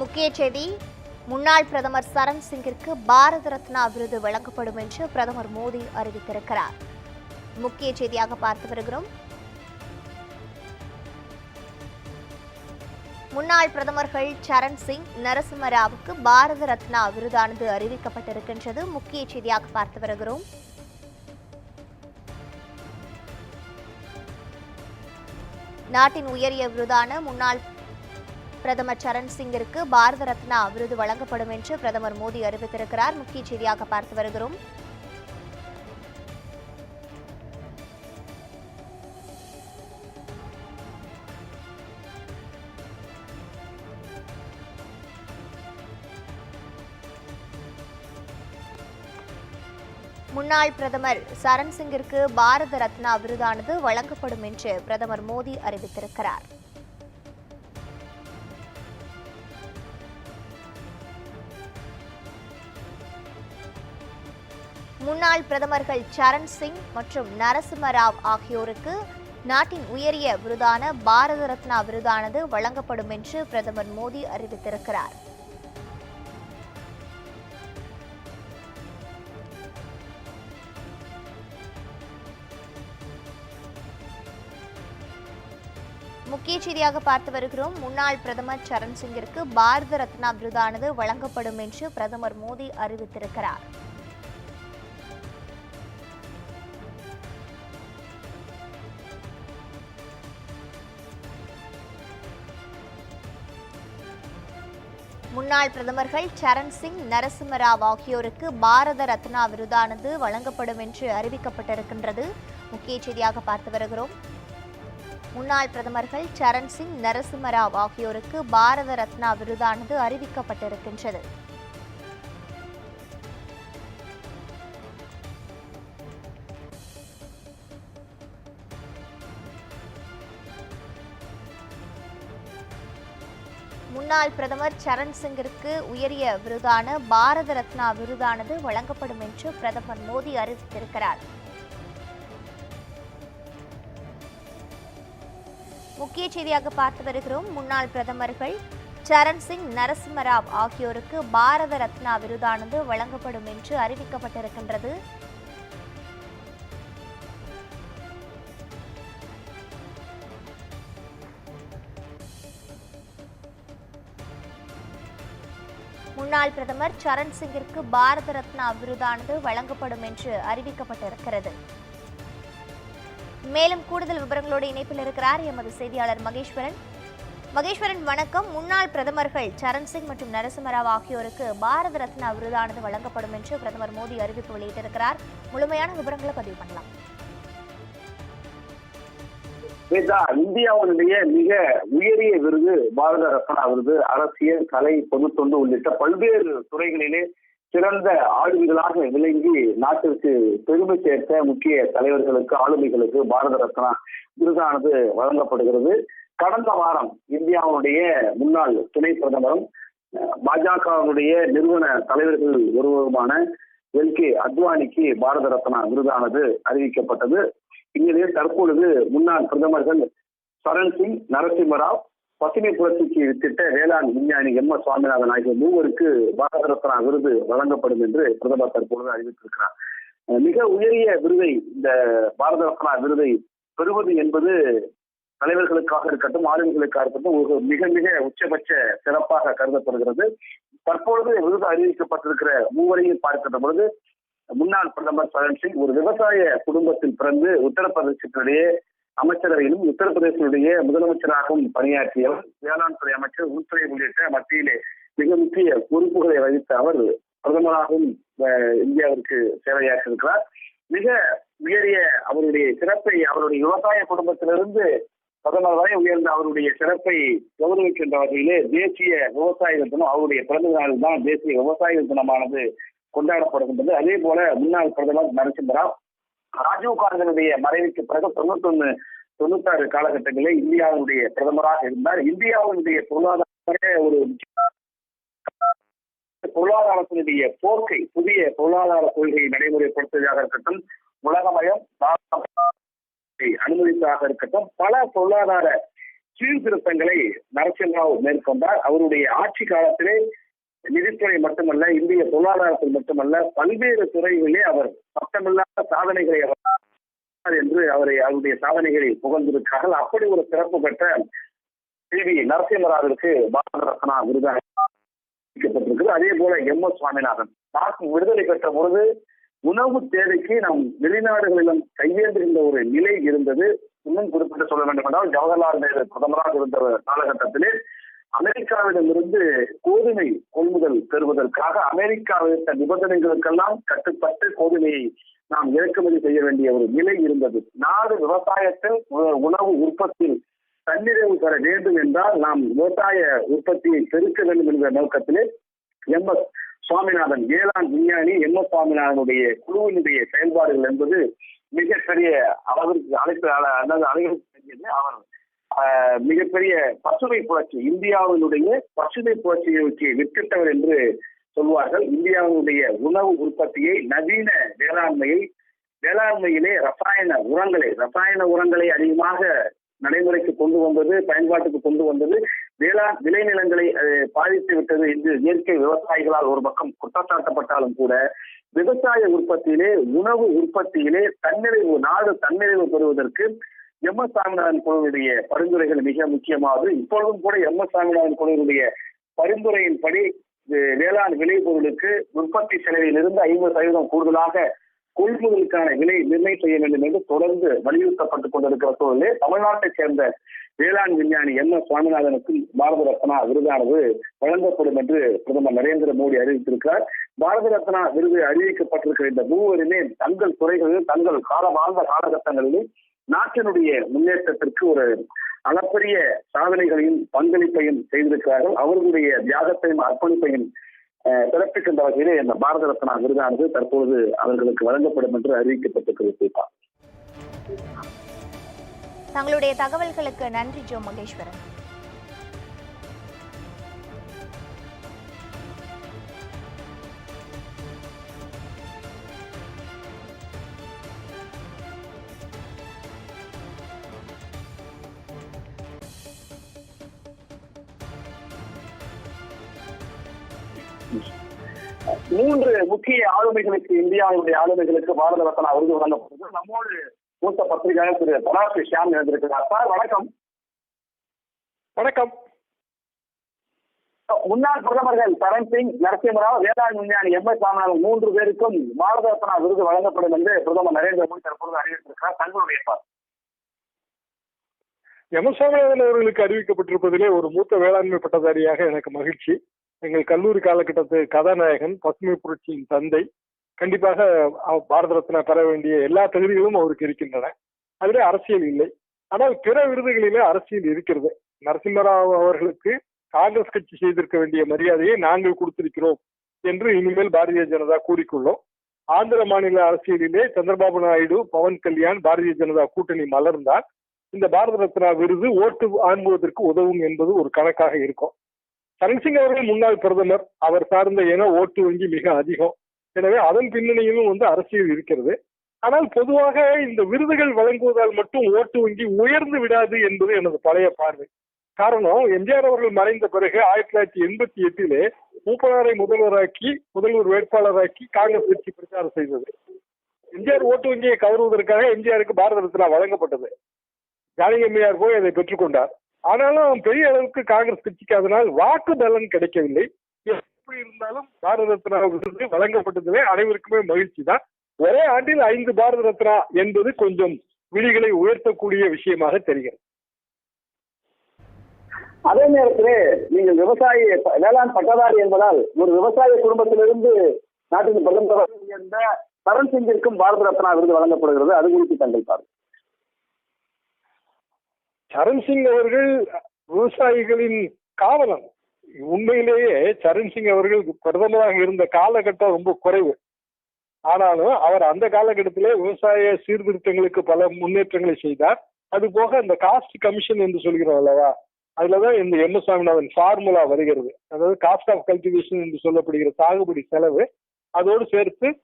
முக்கிய செய்தி முன்னாள் பிரதமர் சரண் சிங்கிற்கு பாரத ரத்னா விருது வழங்கப்படும் என்று பிரதமர் மோடி அறிவித்திருக்கிறார். முக்கிய செய்தியாக பார்த்து வருகிறோம். முன்னாள் பிரதமர்கள் சரண் சிங் நரசிம்மராவுக்கு பாரத ரத்னா விருதானது அறிவிக்கப்பட்டிருக்கின்றது. முக்கிய செய்தியாக பார்த்து வருகிறோம். நாட்டின் உயரிய விருதான முன்னாள் பிரதமர் சரண் சிங்கிற்கு பாரத ரத்னா விருது வழங்கப்படும் என்று பிரதமர் மோடி அறிவித்திருக்கிறார். முக்கிய செய்தியாக பார்த்து வருகிறோம். முன்னாள் பிரதமர் சரண் சிங்கிற்கு பாரத ரத்னா விருதானது வழங்கப்படும் என்று பிரதமர் மோடி அறிவித்திருக்கிறார். முன்னாள் பிரதமர்கள் சரண் சிங் மற்றும் நரசிம்ம ராவ் ஆகியோருக்கு நாட்டின் உயரிய விருதான பாரத ரத்னா விருதானது வழங்கப்படும் என்று பிரதமர் மோடி அறிவித்திருக்கிறார். முக்கிய செய்தியாக பார்த்து வருகிறோம். முன்னாள் பிரதமர் சரண் சிங்கிற்கு பாரத ரத்னா விருதானது வழங்கப்படும் என்று பிரதமர் மோடி அறிவித்திருக்கிறார். முன்னாள் பிரதமர்கள் சரண் சிங் நரசிம்மராவ் ஆகியோருக்கு பாரத ரத்னா விருதானது வழங்கப்படும் என்று அறிவிக்கப்பட்டிருக்கின்றது. முக்கிய செய்தியாக பார்த்து வருகிறோம். முன்னாள் பிரதமர்கள் சரண் சிங் நரசிம்மராவ் ஆகியோருக்கு பாரத ரத்னா விருதானது அறிவிக்கப்பட்டிருக்கின்றது. முன்னாள் பிரதமர் சரண் சிங்கிற்கு உயரிய விருதான பாரத ரத்னா விருதானது வழங்கப்படும் என்று பிரதமர் மோடி அறிவித்திருக்கிறார். முக்கிய செய்தியாக பார்த்து வருகிறோம். முன்னாள் பிரதமர்கள் சரண் சிங் நரசிம்மராவ் ஆகியோருக்கு பாரத ரத்னா விருதானது வழங்கப்படும் என்று அறிவிக்கப்பட்டிருக்கின்றது. முன்னாள் பிரதமர் சரண் சிங்கிற்கு பாரத ரத்னா விருதானது வழங்கப்படும் என்று அறிவிக்கப்பட்டிருக்கிறது. மேலும் கூடுதல் விவரங்களோடு இணைப்பில் இருக்கிறார் எமது செய்தியாளர் மகேஸ்வரன். மகேஸ்வரன் வணக்கம். முன்னாள் பிரதமர்கள் சரண் சிங் மற்றும் நரசிம்மராவ் ஆகியோருக்கு பாரத ரத்னா விருதானது வழங்கப்படும் என்று பிரதமர் மோடி அறிவிப்பு வெளியிட்டிருக்கிறார். முழுமையான விவரங்களை பதிவு பண்ணலாம். ஸ்வேதா இந்தியாவுடைய மிக உயரிய விருது பாரத ரத்னா விருது. அரசியல் கலை பொதுத்தொண்டு உள்ளிட்ட பல்வேறு துறைகளிலே சிறந்த ஆளுமைகளாக விளங்கி நாட்டிற்கு பெருமை சேர்த்த முக்கிய தலைவர்களுக்கு ஆளுமைகளுக்கு பாரத ரத்னா விருதானது வழங்கப்படுகிறது. கடந்த வாரம் இந்தியாவுடைய முன்னாள் துணை பிரதமரும் பாஜகவுடைய நிறுவன தலைவர்கள் ஒருவருமான எல் கே அத்வானிக்கு பாரத ரத்னா விருதானது அறிவிக்கப்பட்டது. இங்கிலேயே தற்பொழுது முன்னாள் பிரதமர்கள் சரண் சிங் நரசிம்மராவ் பசுமை புரட்சிக்கு திட்ட வேளாண் விஞ்ஞானி எம் எஸ் சுவாமிநாதன் ஆகிய மூவருக்கு பாரத ரத்னா விருது வழங்கப்படும் என்று பிரதமர் தற்பொழுது அறிவித்திருக்கிறார். மிக உயரிய விருதை இந்த பாரத ரத்னா விருதை பெறுவது என்பது தலைவர்களுக்காக இருக்கட்டும் ஆளுநர்களுக்காக இருக்கட்டும் ஒரு மிக மிக உச்சபட்ச சிறப்பாக கருதப்படுகிறது. தற்பொழுது விருது அறிவிக்கப்பட்டிருக்கிற மூவரையும் பார்க்கின்ற பொழுது முன்னாள் பிரதமர் சரண் சிங் ஒரு விவசாய குடும்பத்தில் பிறந்து உத்தரப்பிரதேசத்தினுடைய அமைச்சரவையிலும் உத்தரப்பிரதேசனுடைய முதலமைச்சராகவும் பணியாற்றியவர். வேளாண் துறை அமைச்சர் உள்துறை உள்ளிட்ட மத்தியிலே மிக முக்கிய பொறுப்புகளை வகித்த அவர் பிரதமராகவும் இந்தியாவிற்கு சேவையாற்றிருக்கிறார் மிக உயரிய அவருடைய சிறப்பை அவருடைய விவசாய குடும்பத்திலிருந்து பிரதமர் வரை உயர்ந்த அவருடைய சிறப்பை கௌரவிக்கின்ற வகையிலே தேசிய விவசாயிகள் தினம் அவருடைய பிறந்த நாள் தான் தேசிய விவசாயிகள் தினமானது. கொண்டாடப்படுகின்றது. அதே போல முன்னாள் பிரதமர் நரசிம்மராவ் ராஜீவ் காந்தியினுடைய மறைவுக்கு பிறகு தொண்ணூத்தி ஒண்ணு தொண்ணூத்தாறு காலகட்டங்களில் இந்தியாவுடைய பிரதமராக இருந்தார். இந்தியாவினுடைய பொருளாதார ஒரு பொருளாதாரத்தினுடைய போக்கை புதிய பொருளாதார கொள்கையை நடைமுறைப்படுத்துவதாக இருக்கட்டும் உலகமயம் அனுமதித்ததாக இருக்கட்டும் பல பொருளாதார சீர்திருத்தங்களை நரசிம்மராவ் மேற்கொண்டார். அவருடைய ஆட்சி காலத்திலே நிதித்துறை மட்டுமல்ல இந்திய பொருளாதாரத்தில் மட்டுமல்ல பல்வேறு துறைகளிலே அவர் சத்தமில்லாத சாதனைகளை அவர் என்று அவரை அவருடைய சாதனைகளை புகழ்ந்திருக்கிறார்கள். அப்படி ஒரு சிறப்பு பெற்ற டி வி. நரசிம்மராவிற்கு பாரத ரத்னா விருது அளிக்கப்பட்டிருக்கிறது. அதே போல எம். எஸ். சுவாமிநாதன். நாட்டின் விடுதலை பெற்ற பொழுது உணவு தேவைக்கு நாம் வெளிநாடுகளிலும் கையேந்துகின்ற ஒரு நிலை இருந்தது. இன்னும் குறிப்பிட்டு சொல்ல வேண்டும் என்றால் ஜவஹர்லால் நேரு பிரதமராக இருந்த காலகட்டத்திலே அமெரிக்காவிடமிருந்து கோதுமை கொள்முதல் பெறுவதற்காக அமெரிக்கா விதித்த நிபந்தனைகளுக்கெல்லாம் கட்டுப்பட்டு கோதுமையை நாம் இறக்குமதி செய்ய வேண்டிய ஒரு நிலை இருந்தது. நாடு விவசாயத்தில் உணவு உற்பத்தியில் தன்னிறைவு பெற வேண்டும் என்றால் நாம் விவசாய உற்பத்தியை பெருக்க வேண்டும் என்ற நோக்கத்திலே எம். எஸ். சுவாமிநாதன் வேளாண் விஞ்ஞானி எம். எஸ். சுவாமிநாதனுடைய குழுவினுடைய செயல்பாடுகள் என்பது மிகப்பெரிய அளவிற்கு அழைப்பு அதாவது அழைக்கப்பட்டது அவர் மிகப்பெரிய பசுமை புரட்சி இந்தியாவினுடைய பசுமை புரட்சியை நோக்கி என்று சொல்வார்கள். இந்தியாவினுடைய உணவு உற்பத்தியை நவீன வேளாண்மையை வேளாண்மையிலே ரசாயன உரங்களை ரசாயன உரங்களை அதிகமாக நடைமுறைக்கு கொண்டு வந்தது பயன்பாட்டுக்கு கொண்டு வந்தது வேளாண் விளைநிலங்களை பாதித்து விட்டது என்று இயற்கை விவசாயிகளால் ஒரு பக்கம் குற்றச்சாட்டப்பட்டாலும் கூட விவசாய உற்பத்தியிலே உணவு உற்பத்தியிலே தன்னிறைவு நாடு தன்னிறைவு பெறுவதற்கு எம் எஸ் சாமிநாதன் குழுவுடைய பரிந்துரைகள் மிக முக்கியமானது. இப்பொழுதும் கூட எம் எஸ் சாமிநாதன் குழுவுடைய பரிந்துரையின்படி வேளாண் விளைபொருளுக்கு உற்பத்தி செலவில் இருந்து ஐம்பது சதவீதம் கூடுதலாக கொள்முதலுக்கான விலை நிர்ணயம் செய்ய வேண்டும் என்று தொடர்ந்து வலியுறுத்தப்பட்டுக் கொண்டிருக்கிற சூழலே தமிழ்நாட்டைச் சேர்ந்த வேளாண் விஞ்ஞானி எம் எஸ் சுவாமிநாதனுக்கும் பாரத ரத்னா விருதானது வழங்கப்படும் என்று பிரதமர் நரேந்திர மோடி அறிவித்திருக்கிறார். பாரத ரத்னா விருது அறிவிக்கப்பட்டிருக்கிற இந்த மூவருமே தங்கள் துறைகளில் தங்கள் கால வாழ்ந்த காலகட்டங்களிலும் நாட்டினுடைய முன்னேற்றத்திற்கு ஒரு அளப்பரிய சாதனைகளையும் பங்களிப்பையும் செய்திருக்கிறார்கள். அவர்களுடைய தியாகத்தையும் அர்ப்பணிப்பையும் அஹ், சிறப்பிக்கின்ற வகையிலே இந்த பாரத ரத்னா விருதானது தற்பொழுது அவர்களுக்கு வழங்கப்படும் என்று அறிவிக்கப்பட்டிருக்கிறது தீபா தங்களுடைய தகவல்களுக்கு நன்றி ஜோ மகேஸ்வரன். மூன்று முக்கிய ஆளுமைகளுக்கு இந்தியாவுடைய ஆளுமைகளுக்கு பாரத ரத்னா விருது வழங்கப்படுகிறது நம்மோடு மூத்த பத்திரிகையாளர் திரு தனாசி ஷியாம் இணைந்திருக்கிறார். சார் வணக்கம். வணக்கம். முன்னாள் பிரதமர்கள் சரண் சிங் நரசிம்மராவ் வேளாண் விஞ்ஞானி எம் எஸ் சாமிநாதன் மூன்று பேருக்கும் பாரத ரத்னா விருது வழங்கப்படும் என்று பிரதமர் நரேந்திர மோடி தற்பொழுது அறிவித்திருக்கிறார். தங்களுடைய பார்வை. யமசாமிநாதன் அவர்களுக்கு அறிவிக்கப்பட்டிருப்பதிலே ஒரு மூத்த வேளாண்மை பட்டதாரியாக எனக்கு மகிழ்ச்சி. எங்கள் கல்லூரி காலகட்டத்து கதாநாயகன் பசுமை புரட்சியின் தந்தை. கண்டிப்பாக பாரத ரத்னா பெற வேண்டிய எல்லா தகுதிகளும் அவருக்கு இருக்கின்றன. அதிலே அரசியல் இல்லை. ஆனால் பிற விருதுகளிலே அரசியல் இருக்கிறது. நரசிம்மராவ் அவர்களுக்கு காங்கிரஸ் கட்சி செய்திருக்க வேண்டிய மரியாதையை நாங்கள் கொடுத்திருக்கிறோம் என்று இனிமேல் பாரதிய ஜனதா கூறிக்கொள்ளும். ஆந்திர மாநில அரசியலிலே சந்திரபாபு நாயுடு பவன் கல்யாண் பாரதிய ஜனதா கூட்டணி மலர்ந்தால் இந்த பாரத ரத்னா விருது ஓட்டு ஆண்புவதற்கு உதவும் என்பது ஒரு கணக்காக இருக்கும். கரண்சிங் அவர்கள் முன்னாள் பிரதமர் அவர் சார்ந்த இன ஓட்டு வங்கி மிக அதிகம். எனவே அதன் பின்னணியிலும் வந்து அரசியல் இருக்கிறது. ஆனால் பொதுவாக இந்த விருதுகள் வழங்குவதால் மட்டும் ஓட்டு வங்கி உயர்ந்து விடாது என்பது எனது பழைய பார்வை. காரணம் எம்ஜிஆர் அவர்கள் மறைந்த பிறகு ஆயிரத்தி தொள்ளாயிரத்தி எண்பத்தி எட்டிலே மூப்பனாரை முதல்வராக்கி முதல்வர் வேட்பாளராக்கி காங்கிரஸ் கட்சி பிரச்சாரம் செய்தது. எம்ஜிஆர் ஓட்டு வங்கியை கவருவதற்காக எம்ஜிஆருக்கு பாரத ரத்னா வழங்கப்பட்டது. ஜானகியம்மையார் போய் அதை பெற்றுக்கொண்டார். ஆனாலும் பெரிய அளவுக்கு காங்கிரஸ் கட்சிக்கு அதனால் வாக்கு பலன் கிடைக்கவில்லை. எப்படி இருந்தாலும் பாரத ரத்னா விருது வழங்கப்பட்டதிலே அனைவருக்குமே மகிழ்ச்சி தான். ஒரே ஆண்டில் ஐந்து பாரத ரத்னா என்பது கொஞ்சம் விழிகளை உயர்த்தக்கூடிய விஷயமாக தெரிகிறது. அதே நேரத்திலே நீங்கள் விவசாயி வேளாண் பட்டதாரி என்பதால் ஒரு விவசாய குடும்பத்திலிருந்து நாட்டின் பிரதமர் சரண் சிங்கிற்கும் பாரத ரத்னா விருது வழங்கப்படுகிறது. அது குறித்து தங்கள் சரண் சிங் அவர்கள் விவசாயிகளின் காவலன். உண்மையிலேயே சரண் சிங் அவர்கள் பிரதமராக இருந்த காலகட்டம் ரொம்ப குறைவு. ஆனாலும் அவர் அந்த காலகட்டத்திலே விவசாய சீர்திருத்தங்களுக்கு பல முன்னேற்றங்களை செய்தார். அது போக இந்த காஸ்ட் கமிஷன் என்று சொல்கிறோம் அல்லவா? அதுலதான் இந்த எம். எஸ். சாமிநாதன் ஃபார்முலா வருகிறது. அதாவது காஸ்ட் ஆஃப் கல்டிவேஷன் என்று சொல்லப்படுகிற சாகுபடி செலவு அதோடு சேர்த்து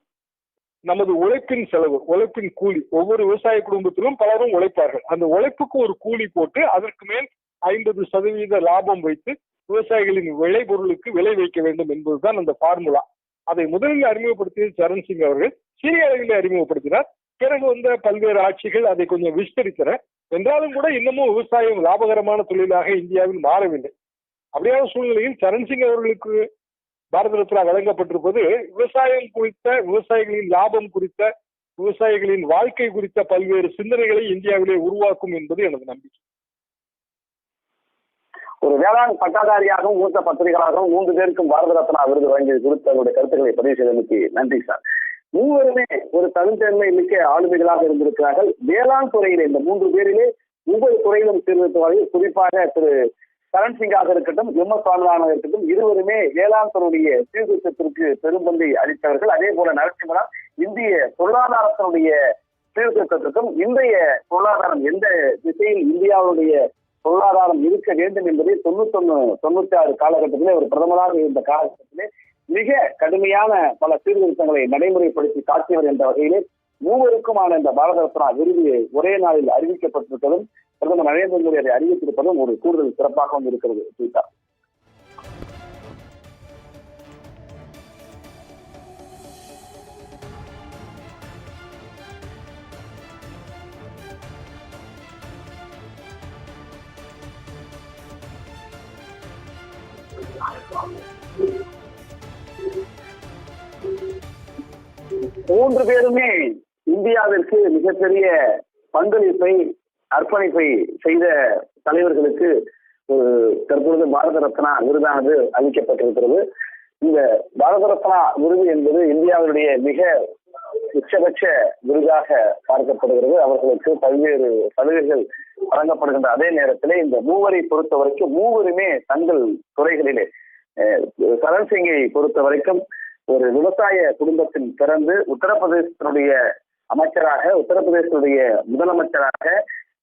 நமது உழைப்பின் செலவு உழைப்பின் கூலி. ஒவ்வொரு விவசாய குடும்பத்திலும் பலரும் உழைப்பார்கள். அந்த உழைப்புக்கு ஒரு கூலி போட்டு அதற்கு மேல் ஐம்பது சதவீத லாபம் வைத்து விவசாயிகளின் விளைபொருளுக்கு விலை வைக்க வேண்டும் என்பதுதான் அந்த ஃபார்முலா அதை முதலில் அறிமுகப்படுத்தியது சரண் சிங் அவர்கள். சிறிய அளவில் அறிமுகப்படுத்தினார். பிறகு வந்த பல்வேறு ஆட்சிகள் அதை கொஞ்சம் விஸ்தரித்தன. என்றாலும் கூட இன்னமும் விவசாயம் லாபகரமான தொழிலாக இந்தியாவில் மாறவில்லை. அப்படியான சூழ்நிலையில் சரண் சிங் அவர்களுக்கு பாரத ரத்னா வழங்கப்பட்டிருப்பது விவசாயம் குறித்த விவசாயிகளின் லாபம் குறித்த விவசாயிகளின் வாழ்க்கை குறித்த பல்வேறு சிந்தனைகளை இந்தியாவிலே உருவாக்கும் என்பது எனது நம்பிக்கை. ஒரு வேளாண் பட்டாதாரியாகவும் மூத்த பத்திரிகையாளர்களும் மூன்று பேருக்கும் பாரத ரத்னா விருது வழங்கியது குறித்து தங்களுடைய கருத்துக்களை பதிவு செய்தமைக்கு நன்றி சார். மூவருமே ஒரு தனித்தன்மை மிக்க ஆளுமைகளாக இருந்திருக்கிறார்கள். வேளாண் துறையிலே இந்த மூன்று பேரிலே ஒவ்வொரு துறையிலும் சீர்திருத்தவாதி குறிப்பாக திரு சரண் சிங்காக இருக்கட்டும் எம் எஸ் சுவாமிநாதனாக இருக்கட்டும் இருவருமே வேளாண் சீர்திருத்தத்திற்கு பெரும்பந்தை அளித்தவர்கள். அதே போல நரசிம்மராவ் இந்திய பொருளாதாரத்தினுடைய சீர்திருத்தத்திற்கும் இன்றைய பொருளாதாரம் எந்த திசையில் இந்தியாவுடைய பொருளாதாரம் இருக்க வேண்டும் என்பதை ஒண்ணு தொண்ணூத்தி ஆறு காலகட்டத்திலே ஒரு பிரதமராக இருந்த காலகட்டத்திலே மிக கடுமையான பல சீர்திருத்தங்களை நடைமுறைப்படுத்தி காட்டியவர் என்ற வகையிலே மூவருக்குமான இந்த பாரத ரத்னா விருது ஒரே நாளில் அறிவிக்கப்பட்டிருப்பதும் பிரதமர் நரேந்திர மோடி அதை அறிவித்திருப்பதும் ஒரு கூடுதல் சிறப்பாகவும் இருக்கிறது சீதா மூன்று பேருமே இந்தியாவிற்கு மிகப்பெரிய பங்களிப்பை அர்ப்பணிப்பை செய்த தலைவர்களுக்கு ஒரு தற்பொழுது பாரத ரத்னா விருதானது அளிக்கப்பட்டிருக்கிறது. இந்த பாரத ரத்னா விருது என்பது இந்தியாவினுடைய மிக உச்சபட்ச விருதாக பார்க்கப்படுகிறது. அவர்களுக்கு பல்வேறு சலுகைகள் வழங்கப்படுகின்ற அதே நேரத்திலே இந்த மூவரை பொறுத்த வரைக்கும் மூவருமே தங்கள் துறைகளிலே அஹ், சரண் சிங்கை பொறுத்த வரைக்கும் ஒரு விவசாய குடும்பத்தில் பிறந்து உத்தரப்பிரதேசத்தினுடைய அமைச்சராக உத்தரப்பிரதேசத்துடைய முதலமைச்சராக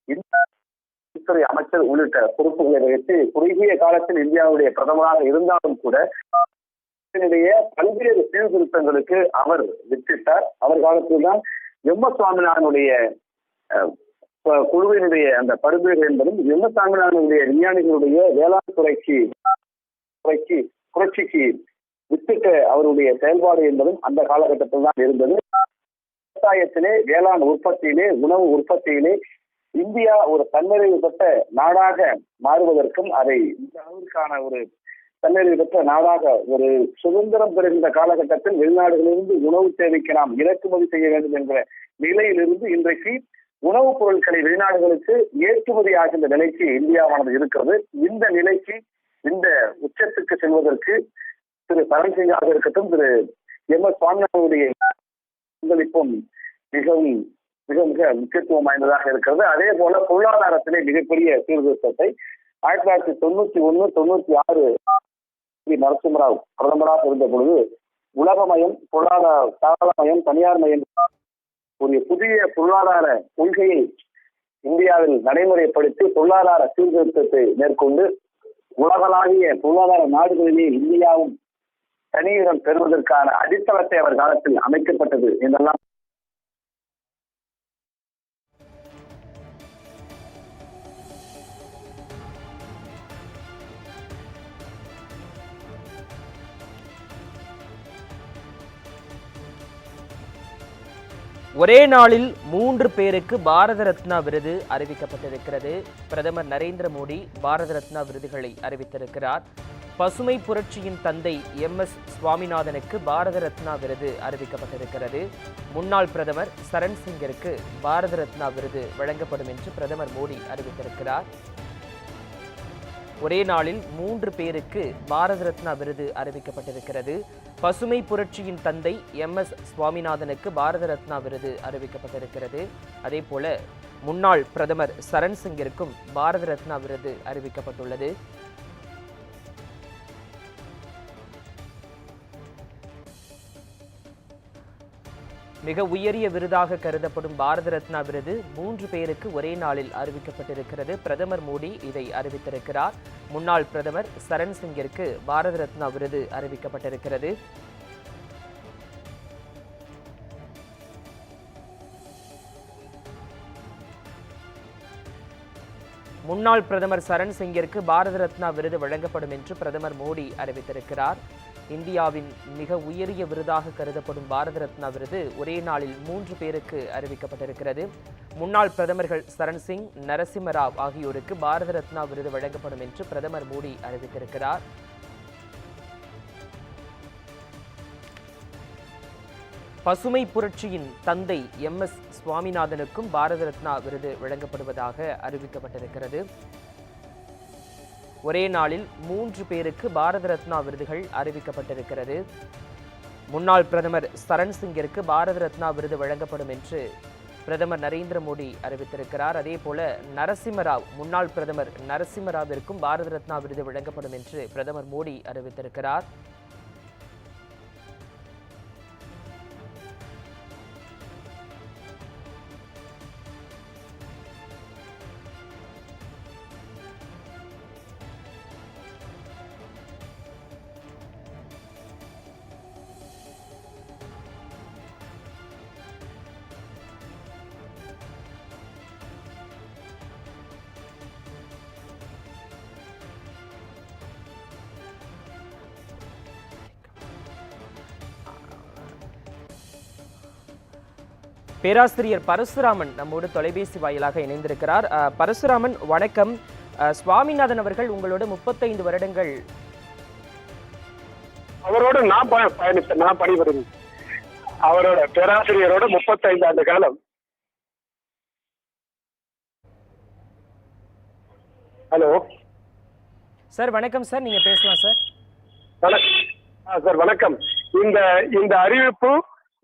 உள்துறை அமைச்சர் உள்ளிட்ட பொறுப்புகளை வகித்து குறுகிய காலத்தில் இந்தியாவுடைய பிரதமராக இருந்தாலும் கூட பல்வேறு சீர்திருத்தங்களுக்கு அவர் வித்திட்டார். அவர் காலத்தில் தான் எம் எஸ் சுவாமிநாதனுடைய குழுவினுடைய அந்த பரிந்துரை என்பதும் எம் எஸ் சுவாமிநாதனுடைய விஞ்ஞானிகளுடைய வேளாண் துறைக்கு துறைக்கு புரட்சிக்கு வித்திட்ட அவருடைய செயல்பாடு என்பதும் அந்த காலகட்டத்தில் தான் இருந்தது. விவசாயத்திலே வேளாண் உற்பத்தியிலே உணவு உற்பத்தியிலே இந்தியா ஒரு தன்னிறைவு பெற்ற நாடாக மாறுவதற்கும் அதை இந்த அளவிற்கான ஒரு தன்னிறைவு பெற்ற நாடாக ஒரு சுதந்திரம் பெறுகின்ற காலகட்டத்தில் வெளிநாடுகளிலிருந்து உணவு தேவைக்கு நாம் இறக்குமதி செய்ய வேண்டும் என்ற நிலையிலிருந்து இன்றைக்கு உணவுப் பொருட்களை வெளிநாடுகளுக்கு ஏற்றுமதி ஆகின்ற நிலைக்கு இந்தியாவானது இருக்கிறது. இந்த நிலைக்கு இந்த உச்சத்துக்கு செல்வதற்கு திரு சரண் இருக்கட்டும் திரு எம் எஸ் சுவாமிநாதனுடைய பங்களிப்பும் மிகவும் மிக மிக முக்கியத்துவம் வாய்ந்ததாக இருக்கிறது. அதே போல பொருளாதாரத்திலே மிகப்பெரிய சீர்திருத்தத்தை ஆயிரத்தி தொள்ளாயிரத்தி தொண்ணூத்தி ஒண்ணு தொண்ணூத்தி ஆறு நரசிம்மராவ் பிரதமராக இருந்த பொழுது உலகமயம் பொருளாதார தாராளமயம் தனியார் மயம் ஒரு புதிய பொருளாதார கொள்கையை இந்தியாவில் நடைமுறைப்படுத்தி பொருளாதார சீர்திருத்தத்தை மேற்கொண்டு உலகளாவிய பொருளாதார நாடுகளிலே இந்தியாவும் தனியிடம் பெறுவதற்கான அடித்தளத்தை அவர் காலத்தில் அமைக்கப்பட்டது என்றெல்லாம் ஒரே நாளில் மூன்று பேருக்கு பாரத ரத்னா விருது அறிவிக்கப்பட்டிருக்கிறது. பிரதமர் நரேந்திர மோடி பாரத ரத்னா விருதுகளை அறிவித்திருக்கிறார். பசுமை புரட்சியின் தந்தை எம் எஸ் சுவாமிநாதனுக்கு பாரத ரத்னா விருது அறிவிக்கப்பட்டிருக்கிறது. முன்னாள் பிரதமர் சரண் சிங்கிற்கு பாரத ரத்னா விருது வழங்கப்படும் என்று பிரதமர் மோடி அறிவித்திருக்கிறார். ஒரே நாளில் மூன்று பேருக்கு பாரத ரத்னா விருது அறிவிக்கப்பட்டிருக்கிறது. பசுமை புரட்சியின் தந்தை எம் எஸ் சுவாமிநாதனுக்கு பாரத ரத்னா விருது அறிவிக்கப்பட்டிருக்கிறது. அதே போல முன்னாள் பிரதமர் சரண் சிங்கிற்கும் பாரத ரத்னா விருது அறிவிக்கப்பட்டுள்ளது. மிக உயரிய விருதாக கருதப்படும் பாரத ரத்னா விருது மூன்று பேருக்கு ஒரே நாளில் அறிவிக்கப்பட்டிருக்கிறது. பிரதமர் மோடி இதை அறிவித்திருக்கிறார். முன்னாள் பிரதமர் சரண் சிங்கிற்கு பாரத ரத்னா விருது அறிவிக்கப்பட்டிருக்கிறது. முன்னாள் பிரதமர் சரண் சிங்கிற்கு பாரத ரத்னா விருது வழங்கப்படும் என்று பிரதமர் மோடி அறிவித்திருக்கிறார். இந்தியாவின் மிக உயரிய விருதாக கருதப்படும் பாரத ரத்னா விருது ஒரே நாளில் மூன்று பேருக்கு அறிவிக்கப்பட்டிருக்கிறது. முன்னாள் பிரதமர்கள் சரண் சிங் நரசிம்ம ராவ் ஆகியோருக்கு பாரத ரத்னா விருது வழங்கப்படும் என்று பிரதமர் மோடி அறிவித்திருக்கிறார். பசுமை புரட்சியின் தந்தை எம் எஸ் சுவாமிநாதனுக்கும் பாரத ரத்னா விருது வழங்கப்படுவதாக அறிவிக்கப்பட்டிருக்கிறது. ஒரே நாளில் மூன்று பேருக்கு பாரத ரத்னா விருதுகள் அறிவிக்கப்பட்டிருக்கிறது. முன்னாள் பிரதமர் சரண் சிங்கிற்கு பாரத ரத்னா விருது வழங்கப்படும் என்று பிரதமர் நரேந்திர மோடி அறிவித்திருக்கிறார். அதே போல நரசிம்மராவ் முன்னாள் பிரதமர் நரசிம்மராவிற்கும் பாரத ரத்னா விருது வழங்கப்படும் என்று பிரதமர் மோடி அறிவித்திருக்கிறார். பேராசிரியர் பரசுராமன் நம்மோடு தொலைபேசி வாயிலாக இணைந்திருக்கிறார். பரசுராமன் வணக்கம். சுவாமிநாதன் அவர்கள் உங்களோட முப்பத்தைந்து வருடங்கள் அவரோட நான் பயணித்தேன் நான் பணிபுரிந்தேன். அவரோட பேராசிரியரோட முப்பத்தைந்து ஆண்டு காலம். ஹலோ. சார் வணக்கம் சார். நீங்க பேசலாம் சார். சார் வணக்கம். இந்த இந்த அறிவிப்பு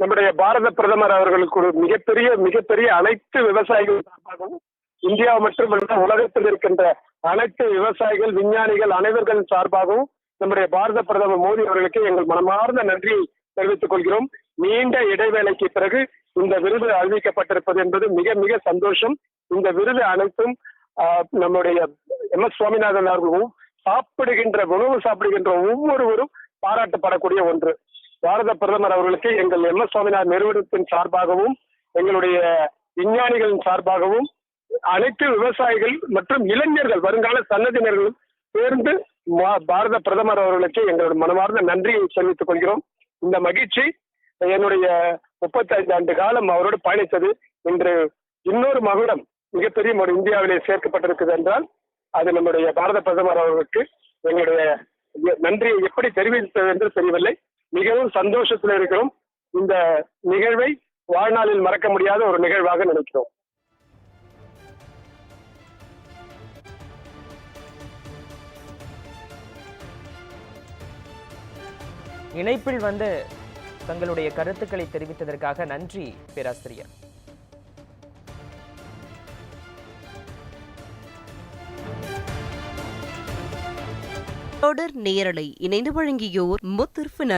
நம்முடைய பாரத பிரதமர் அவர்களுக்கு ஒரு மிகப்பெரிய மிகப்பெரிய அனைத்து விவசாயிகள் சார்பாகவும் இந்தியா மட்டுமல்ல உலகத்தில் இருக்கின்ற அனைத்து விவசாயிகள் விஞ்ஞானிகள் அனைவர்கள் சார்பாகவும் நம்முடைய பாரத பிரதமர் மோடி அவர்களுக்கு எங்கள் மனமார்ந்த நன்றியை தெரிவித்துக் கொள்கிறோம். நீண்ட இடைவேளைக்கு பிறகு இந்த விருது அறிவிக்கப்பட்டிருப்பது என்பது மிக மிக சந்தோஷம். இந்த விருது அனைத்தும் நம்முடைய எம் எஸ் சுவாமிநாதன் அவர்களும் சாப்பிடுகின்ற உணவு சாப்பிடுகின்ற ஒவ்வொருவரும் பாராட்டப்படக்கூடிய ஒன்று. பாரத பிரதமர் அவர்களுக்கு எங்கள் எம் எஸ் சுவாமிநாதன் நிறுவனத்தின் சார்பாகவும் எங்களுடைய விஞ்ஞானிகளின் சார்பாகவும் அனைத்து விவசாயிகள் மற்றும் இளைஞர்கள் வருங்கால சன்னதியினர்களும் சேர்ந்து மா- பாரத பிரதமர் அவர்களுக்கு எங்களோட மனமார்ந்த நன்றியை தெரிவித்துக் கொள்கிறோம். இந்த மகிழ்ச்சி என்னுடைய முப்பத்தைந்து ஆண்டு காலம் அவரோடு பயணித்தது. இன்று இன்னொரு மகுடம் மிகப்பெரிய ஒரு இந்தியாவிலே சேர்க்கப்பட்டிருக்குது என்றால் அது நம்முடைய பாரத பிரதமர் அவர்களுக்கு எங்களுடைய நன்றியை எப்படி தெரிவித்தது என்று தெரியவில்லை. மிகவும் சந்தோஷத்தில் இருக்கிறோம். இந்த நிகழ்வை வாழ்நாளில் மறக்க முடியாத ஒரு நிகழ்வாக நினைக்கிறோம். இணைப்பில் வந்து தங்களுடைய கருத்துக்களை தெரிவித்ததற்காக நன்றி பேராசிரியர். தொடர் நேரலை இணைந்து வழங்கியோர் முத்திருப்பு